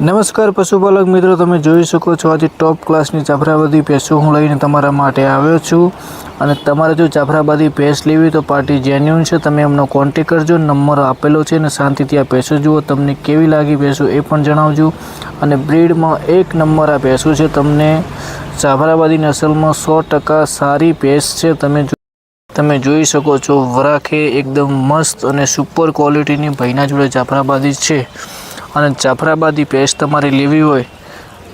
નમસ્કાર પશુપાલક મિત્રો, તમે જોઈ શકો છો આજે ટોપ ક્લાસની જાફરાબાદી ભેંસો હું લઈને તમારા માટે આવ્યો છું. અને તમારે જો જાફરાબાદી ભેંસ લેવી તો પાર્ટી જેન્યુન છે, તમે એમનો કોન્ટેક કરજો, નંબર આપેલો છે અને શાંતિથી આ ભેંસો જુઓ, તમને કેવી લાગી ભેંસો એ પણ જણાવજો. અને બ્રીડમાં એક નંબર આ ભેંસો છે, તમને જાફરાબાદી નસલમાં સો ટકા સારી ભેંસ છે. તમે તમે જોઈ શકો છો, વરાખે એકદમ મસ્ત અને સુપર ક્વોલિટીની ભાઈના જોડે જાફરાબાદી છે. અને જાફરાબાદી પેસ્ટ તમારે લેવી હોય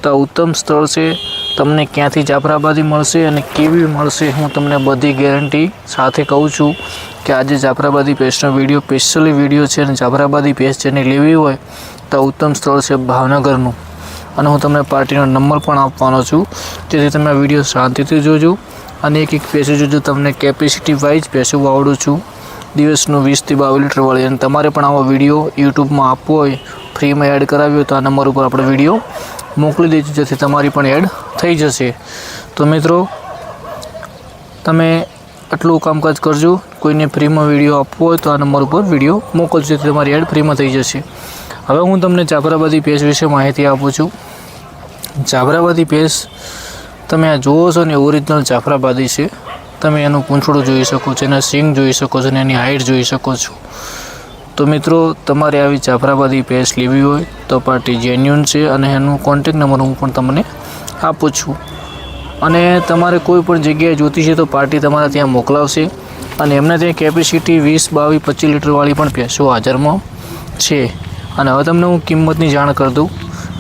તો ઉત્તમ સ્થળ છે. તમને ક્યાંથી જાફરાબાદી મળશે અને કેવી મળશે હું તમને બધી ગેરંટી સાથે કહું છું કે આજે જાફરાબાદી પેસ્ટનો વીડિયો સ્પેશિયલી વીડિયો છે અને જાફરાબાદી પેસ્ટ જેને લેવી હોય તો ઉત્તમ સ્થળ છે ભાવનગરનું. અને હું તમને પાર્ટીનો નંબર પણ આપવાનો છું. જેથી તમે આ વીડિયો શાંતિથી જોજો. અને એક એક પેસો જોજો. તમને કેપેસિટી વાઇઝ પેસો આવડું છું. દિવસનું વીસથી બાવીસ લીટર વાળી અને તમારે પણ આવો વીડિયો યુટ્યુબમાં આપવો હોય ફ્રીમાં એડ કરાવ્યો હોય તો આ નંબર ઉપર આપણે વીડિયો મોકલી દેજો, જેથી તમારી પણ એડ થઈ જશે. તો મિત્રો, તમે આટલું કામકાજ કરજો, કોઈને ફ્રીમાં વીડિયો આપવો હોય તો આ નંબર ઉપર વીડિયો મોકલજો, જેથી તમારી એડ ફ્રીમાં થઈ જશે. હવે હું તમને જાફરાબાદી પેજ વિશે માહિતી આપું છું. જાફરાબાદી પેજ તમે આ જુઓ છો ને ઓરિજિનલ જાફરાબાદી છે. તમે એનું પૂંછડું જોઈ શકો છો, એના સિંગ જોઈ શકો છો અને એની હાઇટ જોઈ શકો છો. તો મિત્રો, તમારે આવી જાફરાબાદી પેસ્ટ લેવી હોય તો પાર્ટી જેન્યુન છે અને એનું કોન્ટેક નંબર હું પણ તમને આપું છું. અને તમારે કોઈ પણ જગ્યાએ જોતી છે તો પાર્ટી તમારા ત્યાં મોકલાવશે અને એમને ત્યાં કેપેસિટી વીસ, બાવીસ, પચીસ લીટરવાળી પણ ભેંસો હાજરમાં છે. અને હવે તમને હું કિંમતની જાણ કરી દઉં.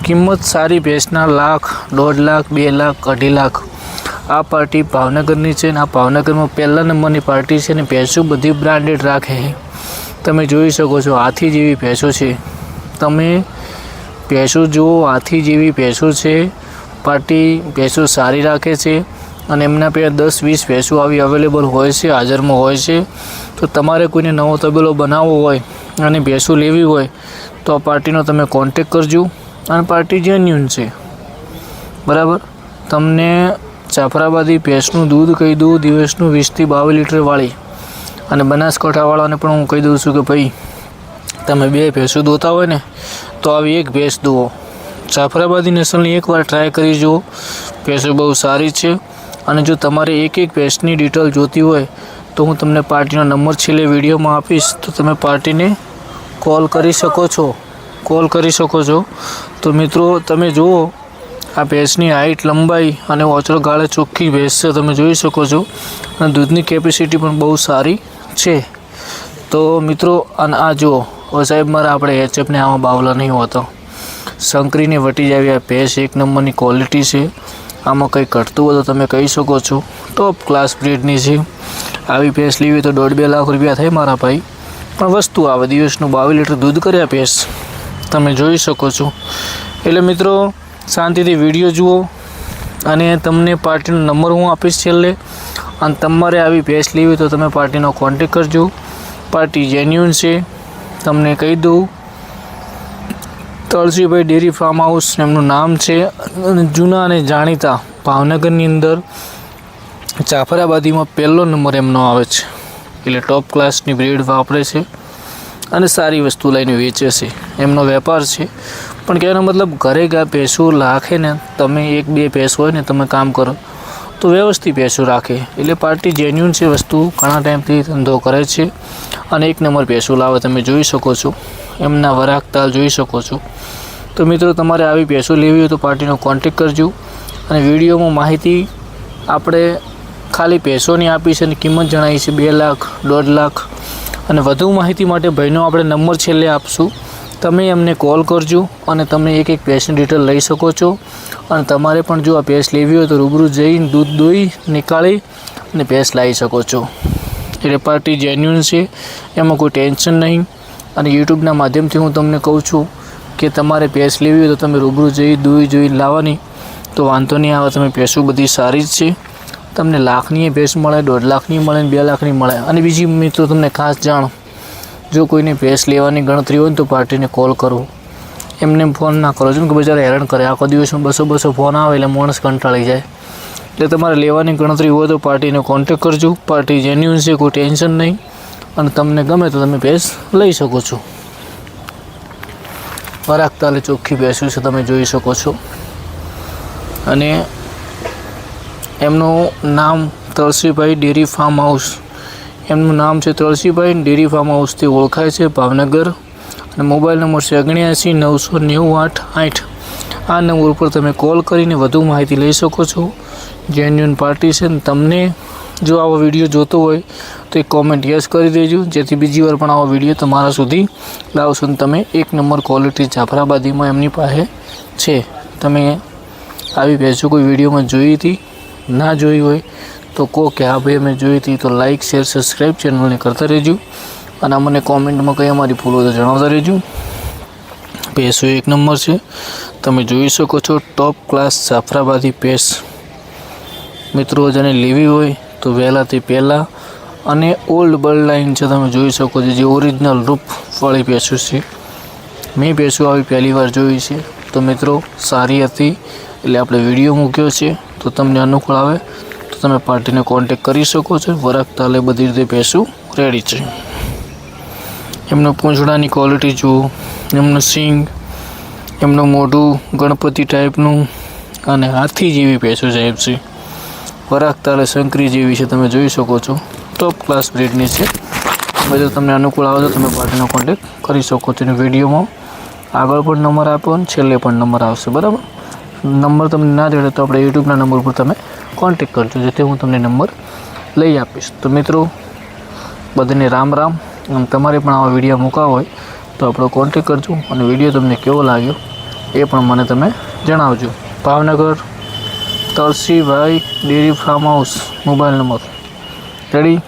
કિંમત સારી ભેંસના લાખ, દોઢ લાખ, બે લાખ, અઢી લાખ આ પાર્ટી ભાવનગરની છે ને આ ભાવનગરમાં પહેલા નંબરની પાર્ટી છે અને ભેંસો બધી બ્રાન્ડેડ રાખે છે. તમે જોઈ શકો છો, હાથી જેવી ભેંસો છે. તમે ભેંસો જુઓ, હાથી જેવી ભેંસો છે. પાર્ટી ભેંસો સારી રાખે છે અને એમના પાસે દસ, વીસ ભેંસો આવી અવેલેબલ હોય છે, હાજરમાં હોય છે. તો તમારે કોઈને નવો તબેલો બનાવવો હોય અને ભેંસો લેવી હોય, તો આ પાર્ટીનો તમે કોન્ટેક કરજો. અને પાર્ટી જેન્યુન છે. બરાબર? તમને જાફરાબાદી ભેંસનું દૂધ કહી દઉં, દિવસનું વીસથી બાવીસ લીટર વાળી. અને બનાસકાંઠાવાળાને પણ હું કહી દઉં છું કે ભાઈ, તમે બે ભેંસો દોતા હોય ને, તો આવી એક ભેંસ દોવો. જાફરાબાદી નસલની એકવાર ટ્રાય કરી જુઓ. ભેંસો બહુ સારી છે. અને જો તમારે એક એક ભેંસની ડિટેલ જોતી હોય, તો હું તમને પાર્ટીનો નંબર છેલ્લે વિડીયોમાં આપીશ. તો તમે પાર્ટીને કોલ કરી શકો છો. કોલ કરી શકો છો. તો મિત્રો, તમે જુઓ આ ભેંસની હાઇટ લંબાઈ અને ઓચરો ગાળે ચોખ્ખી ભેંસ છે, તમે જોઈ શકો છો. અને દૂધની કેપેસિટી પણ બહુ સારી છે. તો મિત્રો, અને આ જુઓ, ઓ સાહેબ, મારા આપણે એચએફને આમાં બાવલા નહીં હોતો. સંકરીને વટી જાવી આ ભેંસ એક નંબરની ક્વોલિટી છે. આમાં કંઈ ઘટતું હોય તો તમે કહી શકો છો. ટોપ ક્લાસ બ્રીડની છે. આવી ભેંસ લેવી તો દોઢ બે લાખ રૂપિયા થાય મારા ભાઈ. પણ વસ્તુ આવે, દિવસનું બાવીસ લીટર દૂધ કર્યા ભેંસ. તમે જોઈ શકો છો. એટલે મિત્રો શાંતિથી વીડિયો જુઓ અને તમને પાર્ટીનો નંબર હું આપીશ છેલ્લે. અને તમારે આવી ભેંસ લેવી તો તમે પાર્ટીનો કોન્ટેક કરજો. પાર્ટી જેન્યુન છે. તમને કહી દઉં. તળસીભાઈ ડેરી ફાર્મ હાઉસ એમનું નામ છે. જૂના અને જાણીતા ભાવનગરની અંદર જાફરાબાદીમાં પહેલો નંબર એમનો આવે છે. એટલે ટોપ ક્લાસની બ્રીડ વાપરે છે. અને સારી વસ્તુ લઈને વેચે છે. એમનો વેપાર છે. પણ કહેવાનો મતલબ ઘરે ગયા ભેંસો રાખે ને, તમે એક બે ભેંસ હોય ને, તમે કામ કરો. તો વ્યવસ્થિત ભેંસો રાખે. એટલે પાર્ટી જેન્યુન છે વસ્તુ, ઘણા ટાઈમથી ધંધો કરે છે. અને એક નંબર ભેંસો લાવે, તમે જોઈ શકો છો. એમના વરાક તાલ જોઈ શકો છો. તો મિત્રો, તમારે આવી ભેંસો લેવી હોય તો પાર્ટીનો કોન્ટેક કરજો. અને વિડીયોમાં માહિતી આપણે ખાલી ભેંસોની આપી છે અને કિંમત જણાવી છે બે લાખ, દોઢ લાખ. અને વધુ માહિતી માટે ભાઈનો આપણે નંબર છેલ્લે આપશું. તમે એમને કોલ કરજો અને તમે એક એક પેશન્ટ ડિટેલ લઈ શકો છો. અને તમારે પણ જો આ ભેંસ લેવી હોય તો રૂબરૂ જઈને દૂધ દોઈ, નીકાળી અને ભેંસ લાવી શકો છો. એટલે પાર્ટી જેન્યુન છે, એમાં કોઈ ટેન્શન નહીં. અને યુટ્યુબના માધ્યમથી હું તમને કહું છું કે તમારે ભેંસ લેવી હોય તો તમે રૂબરૂ જઈ, દોઈ, જોઈ, લાવવાની. તો વાંધો નહીં, આવે તમે ભેંસો બધી સારી જ છે. તમને લાખની ભેંસ મળે, દોઢ લાખની મળે ને બે લાખની મળે. અને બીજી મિત્રો તમને ખાસ જાણ જો કોઈને ભેંસ લેવાની ગણતરી હોય ને તો પાર્ટીને કોલ કરો. એમને ફોન ના કરો. જેમ કે બજારે હેરાન કરે. આખો દિવસમાં બસો બસો ફોન આવે એટલે માણસ કંટાળી જાય. એટલે તમારે લેવાની ગણતરી હોય તો પાર્ટીને કોન્ટેક કરજો. પાર્ટી જેન્યુન છે, કોઈ ટેન્શન નહીં. અને તમને ગમે તો તમે ભેંસ લઈ શકો છો. વરાક તાલે ચોખ્ખી ભેંસું છે તમે જોઈ શકો છો. અને એમનું નામ તળસીભાઈ ડેરી ફાર્મ હાઉસ એમનું નામ છે તુલસીભાઈ, ડેરી ફાર્મ હાઉસથી ઓળખાય છે ભાવનગર. અને મોબાઈલ નંબર છે ઓગણ્યાસી નવસો નેવું, આઠ આઠ. આ નંબર ઉપર તમે કોલ કરીને વધુ માહિતી લઈ શકો છો. જેન્યુન પાર્ટી છે તમને જો આવો વીડિયો જોતો હોય, તો એક કોમેન્ટ યસ કરી દેજો. જેથી બીજી વાર પણ આવો વીડિયો તમારા સુધી લાવશો ને તમે એક નંબર ક્વોલિટી જાફરાબાદીમાં એમની પાસે છે. તમે આવી ભેંસો કોઈ વિડીયોમાં જોઈ હતી, ના જોઈ હોય તો કહો કે હા ભાઈ અમે જોઈ હતી તો લાઇક શેર સબસ્ક્રાઈબ ચેનલને કરતા રહેજો. અને મને કોમેન્ટમાં કંઈ અમારી ભૂલો તો જણાવતા રહેજો. પેસો એક નંબર છે. તમે જોઈ શકો છો ટોપ ક્લાસ જાફરાબાદી પેસ મિત્રો, જેને લેવી હોય તો વહેલાથી પહેલાં અને ઓલ્ડ બર્ડ લાઇન છે, તમે જોઈ શકો છો, જે ઓરિજિનલ રૂપવાળી પેસું છે. મેં ભેંસો આવી પહેલી વાર જોઈ છે. તો મિત્રો, સારી હતી, એટલે આપણે વીડિયો મૂક્યો છે. તો તમને અનુકૂળ આવે. તમે પાર્ટીને કોન્ટેક કરી શકો છો. વરાક તાલે બધી રીતે ભેંસું રેડી છે. એમનો પૂંછડાની ક્વોલિટી જુઓ. એમનું સિંગ, એમનું મોઢું ગણપતિ ટાઈપનું અને હાથી જેવી ભેંસો સાહેબ છે. વરાક તાલે શંકરી જેવી છે, તમે જોઈ શકો છો. ટોપ ક્લાસ બ્રીડની છે. બધું તમને અનુકૂળ આવે તો તમે પાર્ટીનો કોન્ટેક કરી શકો છો. અને વિડીયોમાં આગળ પણ નંબર આપ્યો અને છેલ્લે પણ નંબર આવશે. બરાબર? નંબર તમને ના જડે તો આપણે યુટ્યુબના નંબર પર તમે કોન્ટેક કરજો, જેથી હું તમને નંબર લઈ આપીશ. તો મિત્રો, બધાને રામ રામ. અને તમારે પણ આવા વીડિયો મૂકવા હોય તો આપણો કોન્ટેક કરજો અને વીડિયો તમને કેવો લાગ્યો એ પણ મને તમે જણાવજો. Bhavnagar Tarsibhai dairy farm house mobile number ready